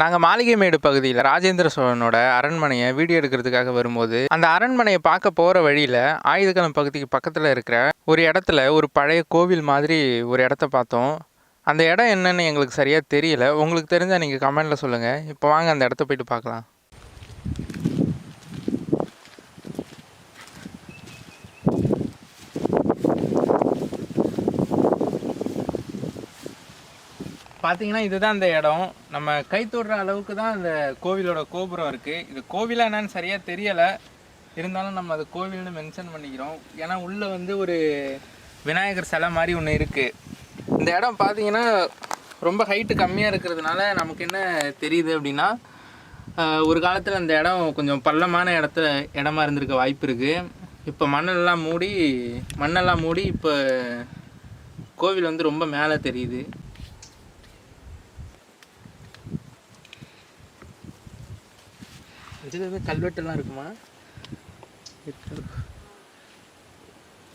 நாங்கள் மாளிகைமேடு பகுதியில் ராஜேந்திர சோழனோட அரண்மனையை வீடியோ எடுக்கிறதுக்காக வரும்போது அந்த அரண்மனையை பார்க்க போகிற வழியில் ஆயுதகளம் பகுதிக்கு பக்கத்தில் இருக்கிற ஒரு இடத்துல ஒரு பழைய கோவில் மாதிரி ஒரு இடத்த பார்த்தோம். அந்த இடம் என்னன்னு எங்களுக்கு சரியாக தெரியல. உங்களுக்கு தெரிஞ்சால் நீங்கள் கமெண்டில் சொல்லுங்கள் இப்போ வாங்க அந்த இடத்த போயிட்டு பார்க்கலாம். பார்த்தீங்கன்னா இதுதான் அந்த இடம். நம்ம கை தொடுற அளவுக்கு தான் அந்த கோவிலோட கோபுரம் இருக்குது இது கோவிலாக என்னன்னு சரியாக தெரியலை. இருந்தாலும் நம்ம அது கோவில்னு மென்ஷன் பண்ணிக்கிறோம். ஏன்னா உள்ளே வந்து ஒரு விநாயகர் சிலை மாதிரி ஒன்று இருக்குது இந்த இடம் பார்த்தீங்கன்னா ரொம்ப ஹைட்டு கம்மியாக இருக்கிறதுனால நமக்கு என்ன தெரியுது அப்படின்னா ஒரு காலத்தில் அந்த இடம் கொஞ்சம் பள்ளமான இடத்துல இடமா இருந்திருக்க வாய்ப்பு இருக்குது இப்போ மண்ணெல்லாம் மூடி மண்ணெல்லாம் மூடி இப்போ கோவில் வந்து ரொம்ப மேலே தெரியுது. இது எதுவும் கல்வெட்டெல்லாம் இருக்குமா இருக்கு.